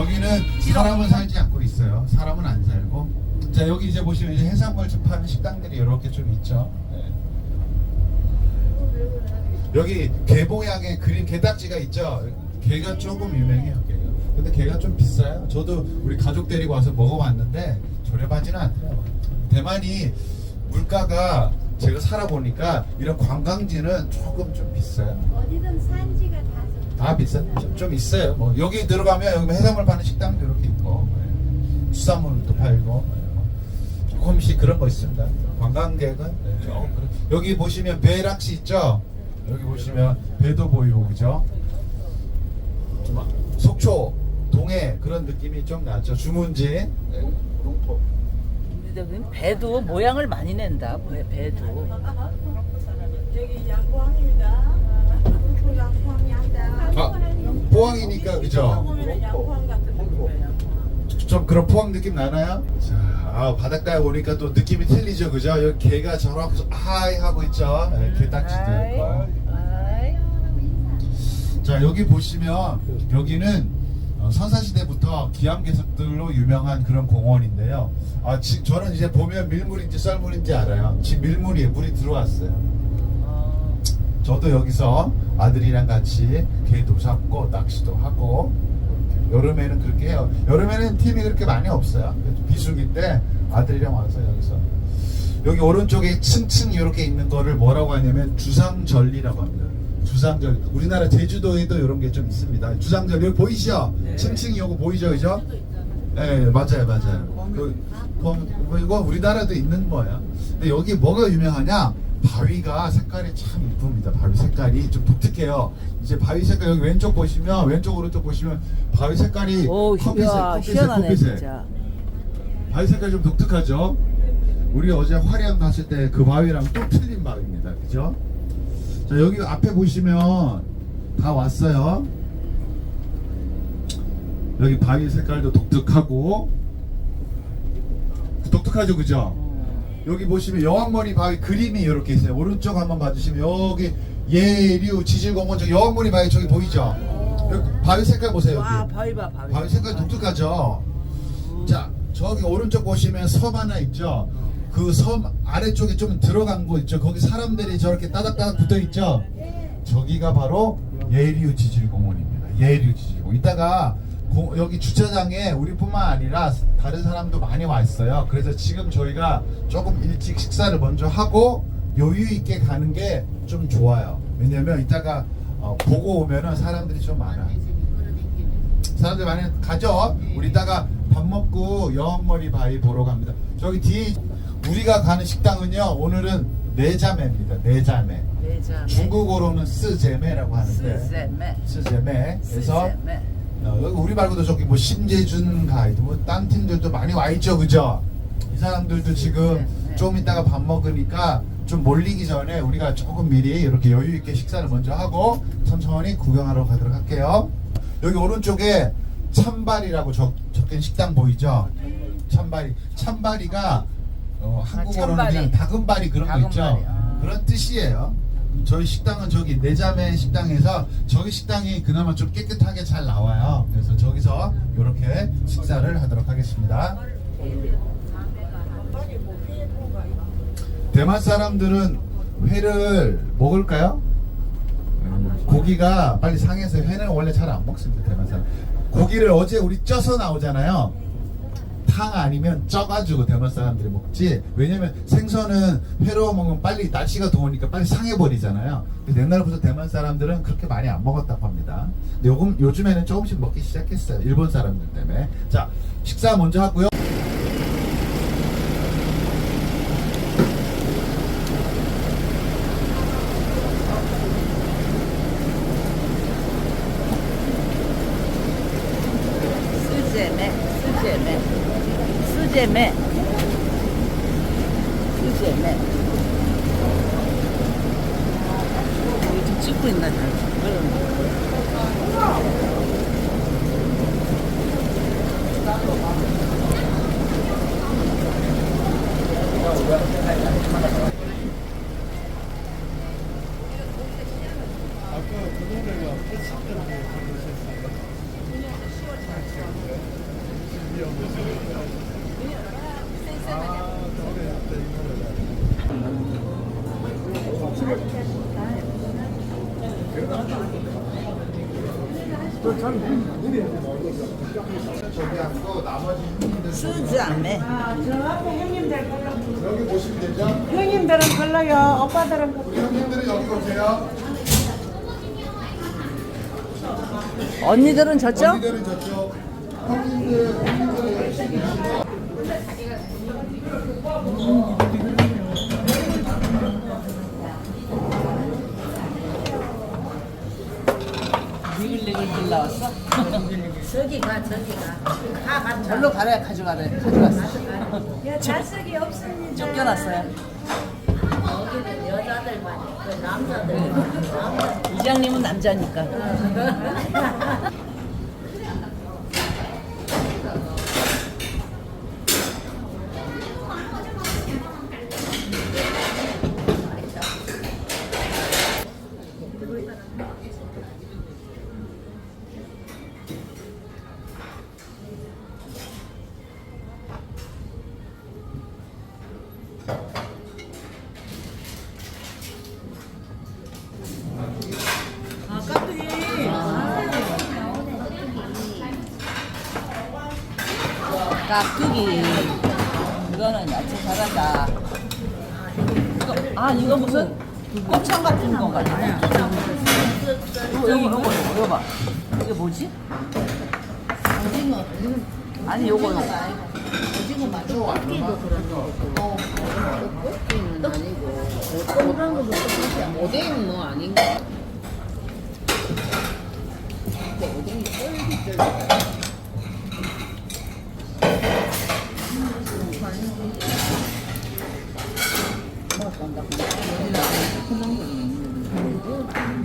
저기는 사람은 살지 않고 있어요. 사람은 안 살고. 자 여기 이제 보시면 이제 해산물 좀 파는 식당들이 이렇게 좀 있죠. 네. 여기 개 모양의 그림 개딱지가 있죠. 개가 조금 유명해요. 개가. 근데 개가 좀 비싸요. 저도 우리 가족 데리고 와서 먹어봤는데 저렴하지는 않더라고요. 대만이 물가가 제가 살아보니까 이런 관광지는 조금 좀 비싸요. 어디든 산지가 다 다 비싸? 좀, 좀 있어요. 뭐 여기 들어가면 여기 해산물 파는 식당도 이렇게 있고 예. 수산물도 팔고 예. 뭐 조금씩 그런 거 있습니다. 관광객은 예, 조금 그런- 여기 보시면 배 낚시 있죠? 여기 보시면 배도 보이고 그죠? 좀 속초 동해 그런 느낌이 좀 나죠. 주문진 예. 롱포. 근데 여기 배도 모양을 많이 낸다. 배, 배도. 여기 양포항입니다. 아 포항이니까 그죠? 양포항 같은 느낌이에요. 좀 그런 포항 느낌 나나요? 자, 아, 바닷가에 오니까 또 느낌이 틀리죠, 그죠? 여기 개가 저렇게 하이 하고 있죠. 네, 개딱지도 아이, 있고. 아이. 자, 여기 보시면 여기는 어, 선사시대부터 기암괴석들로 유명한 그런 공원인데요. 아, 지, 저는 이제 보면 밀물인지 썰물인지 알아요. 지금 밀물이에요. 물이 들어왔어요. 어, 저도 여기서 아들이랑 같이 개도 잡고 낚시도 하고 여름에는 그렇게 해요. 여름에는 팀이 그렇게 많이 없어요. 비수기 때 아들이랑 와서 여기서 여기 오른쪽에 층층 이렇게 있는 거를 뭐라고 하냐면 주상절리라고 합니다. 주상절. 우리나라 제주도에도 이런 게 좀 있습니다. 주상절 여기 보이시죠? 네. 층층이 요거 보이죠, 그죠? 네, 맞아요, 맞아요. 그, 뭐, 뭐 이거 우리나라도 있는 거예요. 근데 여기 뭐가 유명하냐? 바위가 색깔이 참 이쁩니다. 바위 색깔이 좀 독특해요. 이제 바위 색깔 여기 왼쪽 보시면 왼쪽 오른쪽 보시면 바위 색깔이 오, 커피색, 야, 커피색, 희한하네, 커피색. 진짜. 바위 색깔 좀 독특하죠? 우리 어제 화량 갔을 때 그 바위랑 또 틀린 바위입니다. 그죠? 자, 여기 앞에 보시면 다 왔어요. 여기 바위 색깔도 독특하고 독특하죠, 그죠? 여기 보시면 여왕머리 바위 그림이 이렇게 있어요. 오른쪽 한번 봐주시면 여기 예류 지질공원 저 여왕머리 바위 저기 보이죠? 여기 바위 색깔 보세요. 와, 여기. 바위 봐, 바위. 바위 색깔 독특하죠? 자, 저기 오른쪽 보시면 섬 하나 있죠? 그 섬 아래쪽에 좀 들어간 곳 있죠? 거기 사람들이 저렇게 따닥따닥 붙어 있죠? 저기가 바로 예류 지질공원입니다. 예류 지질공원. 이따가 고- 여기 주차장에 우리뿐만 아니라 다른 사람도 많이 와 있어요. 그래서 지금 저희가 조금 일찍 식사를 먼저 하고 여유 있게 가는 게 좀 좋아요. 왜냐면 이따가 어, 보고 오면은 사람들이 좀 많아요. 사람들 많이 가죠. 우리 이따가 밥 먹고 여왕머리 바위 보러 갑니다. 저기 뒤에 우리가 가는 식당은요. 오늘은 네자매입니다. 네자매. 내자. 중국어로는 스제매라고 하는데 스세메. 스제매. 그래서 스세메. 어, 우리 말고도 저기 뭐 심재준 가이드 뭐딴 팀들도 많이 와 있죠, 그죠? 이 사람들도 지금 네. 좀 이따가 밥 먹으니까 좀 몰리기 전에 우리가 조금 미리 이렇게 여유 있게 식사를 먼저 하고 천천히 구경하러 가도록 할게요. 여기 오른쪽에 참발이라고 적, 적힌 식당 보이죠? 참발이. 참발이가 어, 한국어로는. 그냥 다금바리 그런 거 있죠? 다금바리, 아. 그런 뜻이에요. 저희 식당은 저기 내자매 식당에서 저기 식당이 그나마 좀 깨끗하게 잘 나와요. 그래서 저기서 이렇게 식사를 하도록 하겠습니다. 대만 사람들은 회를 먹을까요? 음, 고기가 빨리 상해서 회는 원래 잘 안 먹습니다. 대만 사람. 고기를 어제 우리 쪄서 나오잖아요. 탕 아니면 쪄가지고 대만 사람들이 먹지. 왜냐면 생선은 회로 먹으면 빨리 날씨가 더우니까 빨리 상해버리잖아요. 그래서 옛날부터 대만 사람들은 그렇게 많이 안 먹었다고 합니다. 요금, 요즘에는 조금씩 먹기 시작했어요. 일본 사람들 때문에. 자, 식사 먼저 하고요. 스제메. 스제메. 스제메. 여기 좀 찍고 있나 잘. 아까 그거를요, 했을 때는 그러셨어요. 저기 앉고 나머지 형님들 쓰지 않네. 저 앞에 형님들 걸로. 여기 보시면 되죠? 형님들은 걸로요. 오빠들은 우리 형님들은 여기 오세요. 언니들은 저쪽? 언니들은 저쪽. 형님들, 형님들은 여기 계시고. 니글니글 나왔어? 저기 가 저기 가. 다 같이. 절로 가래 가져가래 가져갔어. 야, 자석이 없습니다. 쫓겨났어요. 여기는 여자들만 있고 남자들 남자. 이장님은 남자니까. 깍두기. 이거는 야채 잘한다. 이거, 아 이거 무슨 꽃창 같은 건가? 이거 여기 이거 봐, 이거 봐. 이게 뭐지? 아니 요거 요거. 오뎅 뭐 아닌가?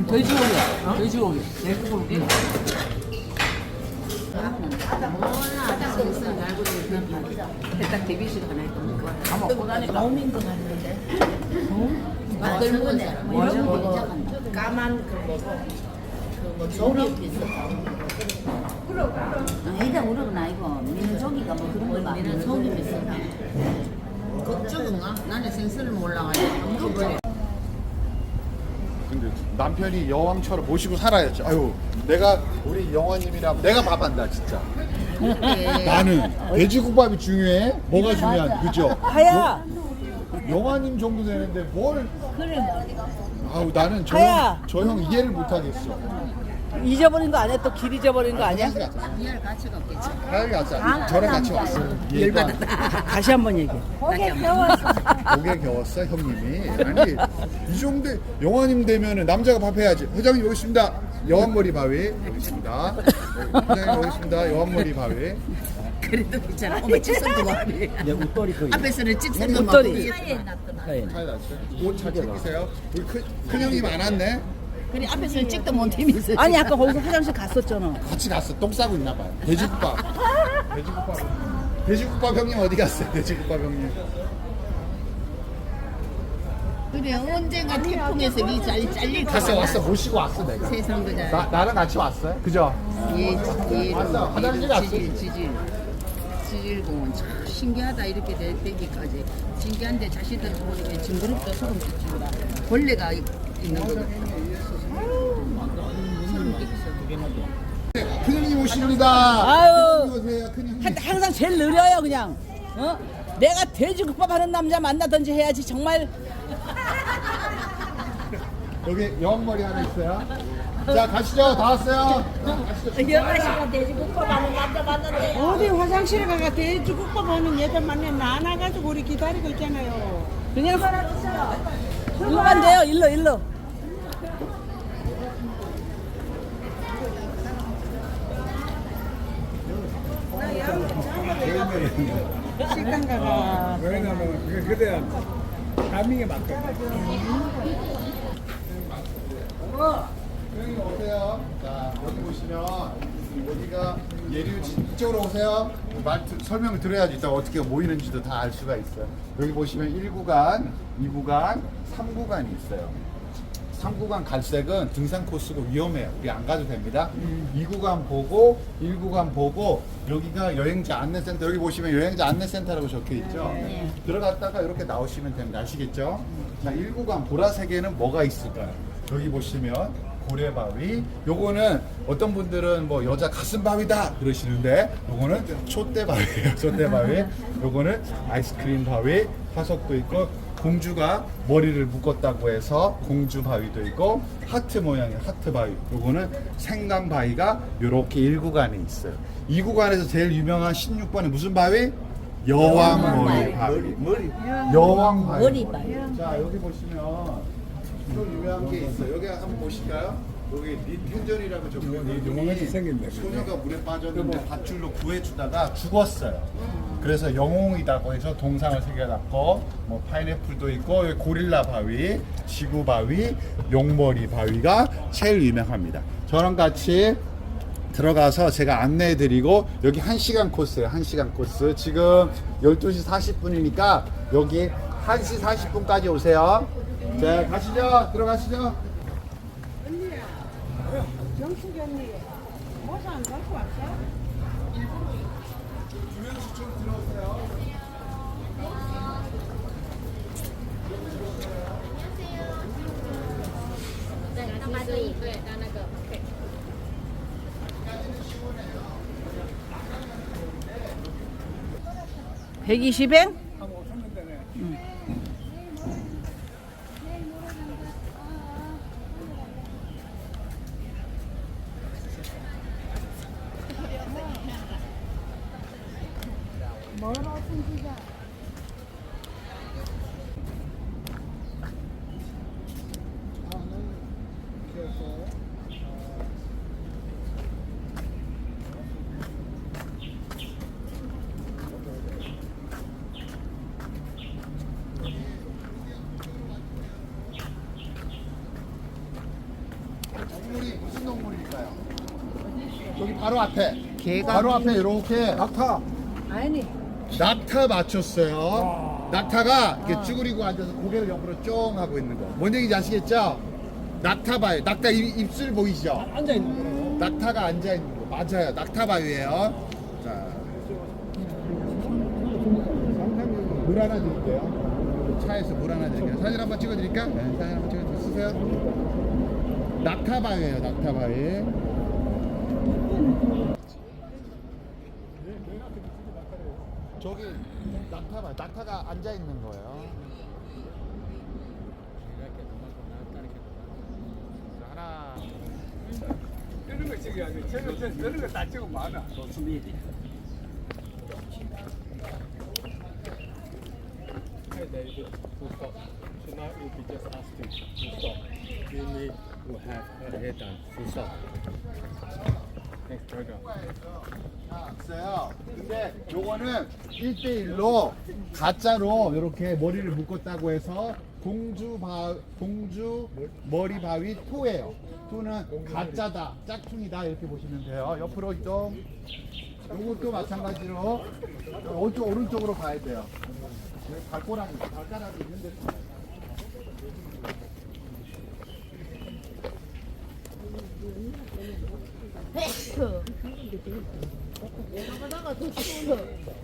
돼지고기야. 돼지고기. 돼지고기. 딱 데뷔식 하나 있던 거. 다 먹고 나니까. 너무 힘들었는데. 만들고 사람. 뭐죠? 뭐 까만 그 뭐고 그뭐 조기 있어. 아니다 우럭은 아니고 민소기가 뭐 그런 거 속이 있어. 그쪽인가? 나는 생선을 몰라가지고. 근데 남편이 여왕처럼 모시고 살아야지. 아유, 내가 우리 영화님이랑 내가 밥한다 진짜. 나는 돼지국밥이 중요해? 뭐가 중요한? 그죠? 하야. 영화님 정도 되는데 뭘? 그래. 아우 나는 하야. 저형 저 형 이해를 못 하겠어. 잊어버린 거 아니야? 또 길 잊어버린 거 아니야? 이할 가치가 없겠지. 하야 가자. 저랑 같이 왔어. 열받았다. 다시 한 번 얘기해. 목에 겨웠어 형님이. 아니 이 정도 영화님 되면은 남자가 밥 해야지. 회장님 여기 있습니다. 여왕머리 바위 여기 있습니다. 네, 회장님 여기 있습니다. 여왕머리 바위. 그래도 괜찮아. 어머 찍선도 말이. 웃돌이 그. 앞에서는 찍선도 웃돌이. 막. 차에 놨어요. 옷잘 챙기세요. 우리 큰, 큰 형님 안 왔네. 그래 앞에서는 찍도 못하면서. 아니 아까 거기서 화장실 갔었잖아. 같이 갔어. 똥 싸고 있나 봐요. 돼지국밥. 돼지국밥. 돼지국밥 형님 어디 갔어요? 돼지국밥 형님. 그래 언젠가 태풍에서 니 잘 잘릴 갔어 거야. 왔어 모시고 왔어 내가. 세상 그자. 나 나랑 같이 왔어요. 그죠? 예, 예, 왔어. 화장실 갔어. 지질, 지질, 지질공원 참 신기하다 이렇게 되, 되기까지 신기한데 자신들 보니까 징그럽다 소름 끼친다. 벌레가 이- 있는 거. 소름 끼쳤어. 큰 형님 오십니다. 아유. 큰 형님 오세요. 큰 형님. 한- 항상 제일 느려요 그냥. 어? 내가 돼지국밥 하는 남자 만나든지 해야지 정말. 여기 여왕머리 하나 있어요. 자 가시죠. 다 왔어요. 어디 화장실에 가가 돼지국밥 하는 여자 만나 나나가지고 우리 기다리고 있잖아요. 그냥 일로 간대요 일로 일로. 식당 가가. 왜냐면 그게 그래야 타이밍에 맞거든. 형님 오세요. 자 여기 보시면 여기가 예류 이쪽으로 오세요. 말투 설명을 들어야지 이따 어떻게 모이는지도 다 알 수가 있어요. 여기 보시면 1구간, 2구간, 3구간이 있어요. 3구간 갈색은 등산 코스고 위험해요. 우리 안 가도 됩니다. 2구간 보고 1구간 보고 여기가 여행자 안내센터 여기 보시면 여행자 안내센터라고 적혀 있죠. 들어갔다가 이렇게 나오시면 됩니다. 아시겠죠? 자, 1구간 보라색에는 뭐가 있을까요? 여기 보시면 고래바위. 요거는 어떤 분들은 뭐 여자 가슴바위다 그러시는데 요거는 촛대바위예요. 촛대바위. 요거는 아이스크림 바위. 화석도 있고 공주가 머리를 묶었다고 해서 공주 바위도 있고 하트 모양의 하트 바위. 요거는 생강 바위가 요렇게 1구간에 있어요. 2구간에서 제일 유명한 16번은 무슨 바위? 여왕 머리 바위. 여왕 바위. 머리 바위. 자 여기 보시면 좀 유명한 게 있어요. 여기 한번 보실까요? 여기 리텐전이라고 적혀 있는 영웅같이 생긴데, 그죠? 소녀가 물에 빠졌는데 밧줄로 구해주다가 죽었어요. 그래서 영웅이다고 해서 동상을 새겨놨고 뭐 파인애플도 있고 고릴라 바위, 지구 바위, 용머리 바위가 제일 유명합니다. 저랑 같이 들어가서 제가 안내해드리고 여기 1시간 코스예요. 1시간 코스. 지금 12시 40분이니까 여기 1시 40분까지 오세요. 자, 가시죠. 들어가시죠. 언니야. 영숙이 언니. 뭐 모자 안 갖고 왔어? 일부러 120엔? 동물이 무슨 동물일까요? 저기 바로 앞에 개가 바로 앞에 이렇게 낙타. 아니 낙타 맞췄어요. 낙타가 이렇게 쭈그리고 앉아서 고개를 옆으로 쫑 하고 있는 거. 뭔 얘기인지 아시겠죠? 낙타 바위. 낙타 입, 입술 보이시죠? 앉아 있는 거. 낙타가 앉아 있는 거 맞아요. 낙타 바위예요. 자, 물 하나 드릴게요. 차에서 물 하나 드릴게요. 사진 한번 찍어드릴까? 네, 사진 한번 찍어 쓰세요. 낙타 바위예요. 낙타 바위. 저기 낙타 바위. 낙타가 앉아 있는 거예요. 자, 하나. 뜨는 거 찍어야 돼. 저는 저 뜨는 거다 찍으면 많아. David, stop. Will be just us two. Full stop. You need to have her head done. Full stop. 있어요. 근데 요거는 1대1로 가짜로 이렇게 머리를 묶었다고 해서 공주 바 공주 머리 바위 토예요. 토는 가짜다, 짝퉁이다 이렇게 보시면 돼요. 옆으로 좀 요것도 마찬가지로 오른쪽 오른쪽으로 가야 돼요. 여기 발꼬락이 발가락이 있는데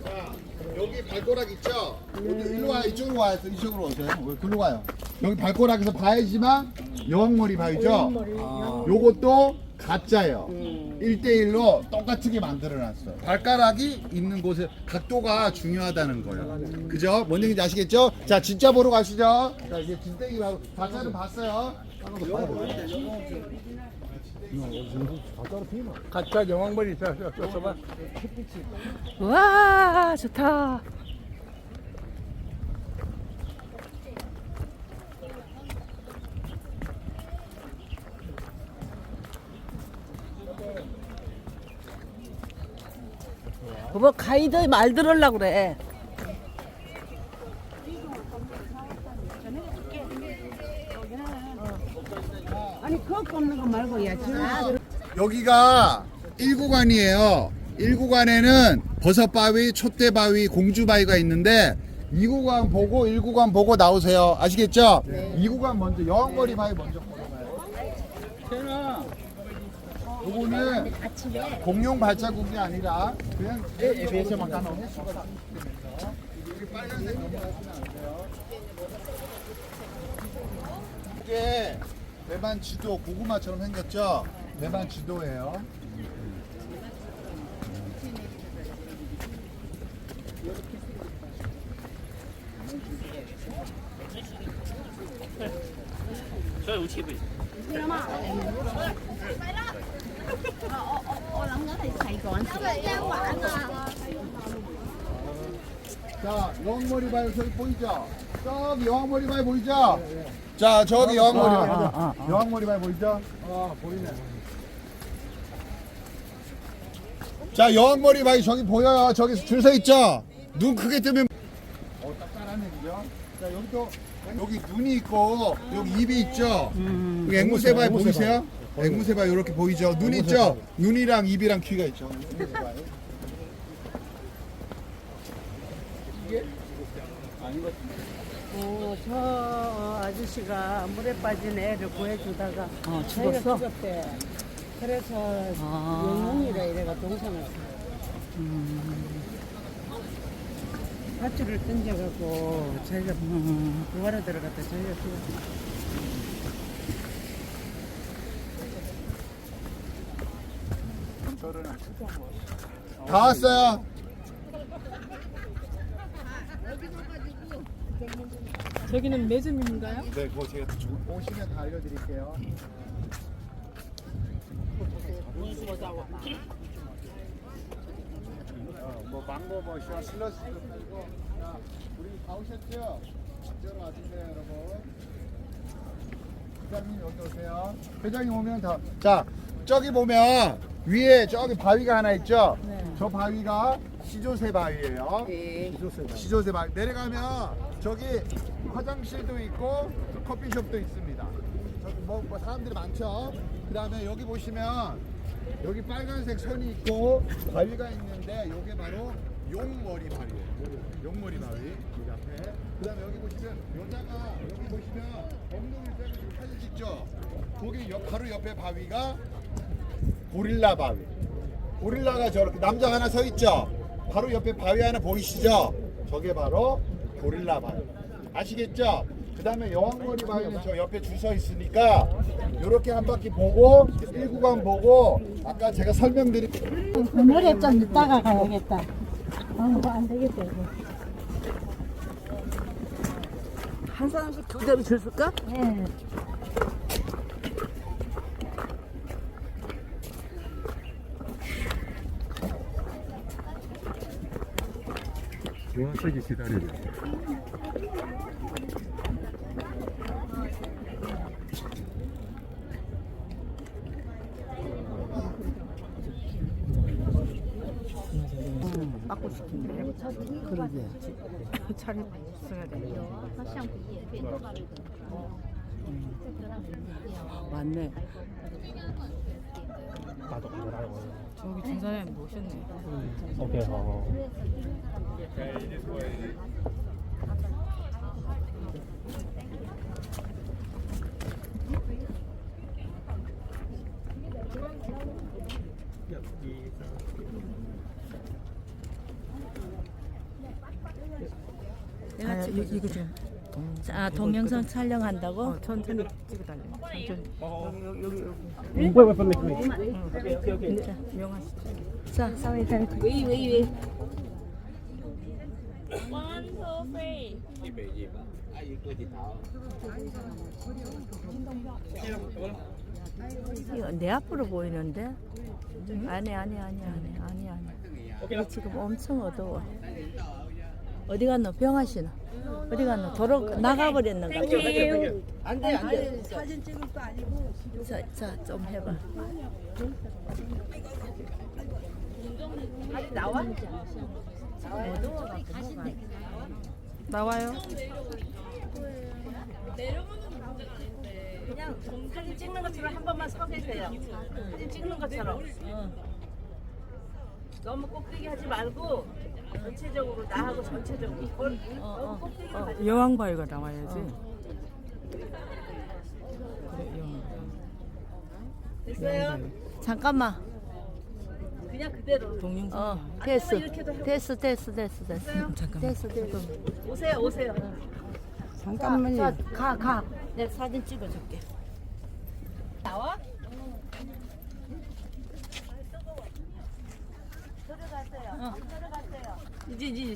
자, 여기 발가락 있죠? 여기 일로 와요. 이쪽으로 와요. 이쪽으로 오세요. 왜 글로 가요? 여기 발가락에서 봐야지만 여왕머리 바위죠? 요것도 가짜예요. 1대1로 똑같게 만들어놨어요. 발가락이 있는 곳에 각도가 중요하다는 거예요. 그죠? 뭔 얘기인지 아시겠죠? 자, 진짜 보러 가시죠. 자, 이제 진땡이 하고 가짜는 봤어요. 가짜 저, 저 봐. 와 좋다 뭐 가이드 말 들으려고 그래 아니 그거 꼽는 거 말고 야 지금 여기가 1구간이에요. 1구간에는 버섯바위, 촛대바위, 공주바위가 있는데 2구간 보고 1구간 보고 나오세요. 아시겠죠? 2구간 먼저 여왕머리 바위 먼저 보러 가요. 요거는 공룡 발자국이 아니라 그냥 에비에이션만 까놓은 수가 이게 빨간색 넘어가시면 안 돼요. 이게 대만 지도 고구마처럼 생겼죠? 대만 지도예요. 자, 여왕머리 바위 저기 보이죠? 저기 여왕머리 바위 보이죠? 자, 저기 여왕머리 바위. 여왕머리 바위 보이죠? 아, 보이네. 자, 여왕머리 바위 저기 보여요. 저기 줄 서 있죠? 눈 크게 뜨면 어, 딱딱한 얘기죠? 자, 여기 또 여기 눈이 있고 여기 입이 있죠? 여기 앵무새 바위 보이세요? 앵무새 바위 이렇게 보이죠? 눈 있죠? 눈이랑 입이랑 귀가 있죠. 앵무새 바위. 어, 저 아저씨가 물에 빠진 애를 구해주다가 어, 자기가 죽었어? 죽었대. 그래서 아. 영웅이라 이래가 동생을 음. 밧줄을 던져갖고 자기가 구하러 들어갔다 자기가 죽었어. 다 왔어요. 저기는 매점인가요? 네, 그거 제가 오시면 다 알려드릴게요. 어, 뭐 망고 머시와 슬러시도 팔고 자, 우리 다 오셨죠? 이쪽으로 와주세요, 여러분. 회장님 여기 오세요. 회장님 오면 다. 자, 저기 보면 위에 저기 바위가 하나 있죠? 저 바위가 시조새 바위예요. 시조새 바위. 내려가면 저기 화장실도 있고 커피숍도 있습니다. 저기 뭐, 뭐 사람들이 많죠? 그 다음에 여기 보시면 여기 빨간색 선이 있고 바위가 있는데 이게 바로 용머리 바위예요. 용머리 바위 여기 앞에. 그 다음에 여기 보시면 여자가 여기 보시면 엉덩이를 빼고 지금 사진 찍죠? 거기 옆, 바로 옆에 바위가 고릴라 바위. 고릴라가 저렇게 남자 하나 서 있죠? 바로 옆에 바위 하나 보이시죠? 저게 바로 고릴라 바위. 아시겠죠? 그 다음에 여왕머리 바위는 저 옆에 줄 서 있으니까 이렇게 한 바퀴 보고 1구간 보고 아까 제가 설명드린 머리에 좀 이따가 가야겠다. 아, 안 되겠다, 이거. 한 사람씩 두 대로 줄 쓸까? 예. 중앙색이 기다리네. 차를 써야 돼. 맞네. 저기 두 사람이 모셨네. 오케이, 어. 아, 이, 이거 좀. 아, 동영상 촬영한다고? 어, 천천히 찍어달래. 천천히. 자, 자, 사회 잘. 왜, 왜, 왜? 이거 내 앞으로 보이는데? 아니, 아니, 아니, 아니, 아니, 아니. 지금 엄청 어두워. 어디 갔노? 병아 씨는? 어디 갔노? 도로 나가버렸는가? 안 돼, 안 돼. 자, 자, 좀 해봐. 나와? 나와요? 그냥 사진 찍는 것처럼 한 번만 서 계세요. 사진 찍는 것처럼. 너무 꼭대기 하지 말고 전체적으로 나하고 전체적으로. 너무 꼭대기 하지 여왕바위가 나와야지. 그래, 여왕. 잠깐만. 그냥 그대로. 동영상. 어, 됐어. 됐어, 됐어, 됐어, 됐어. 잠깐만. 됐어, 됐어. 잠깐만요. 자, 가, 가. 내가 사진 찍어줄게. 나와? 들어가세요. 들어가세요. 이제 이제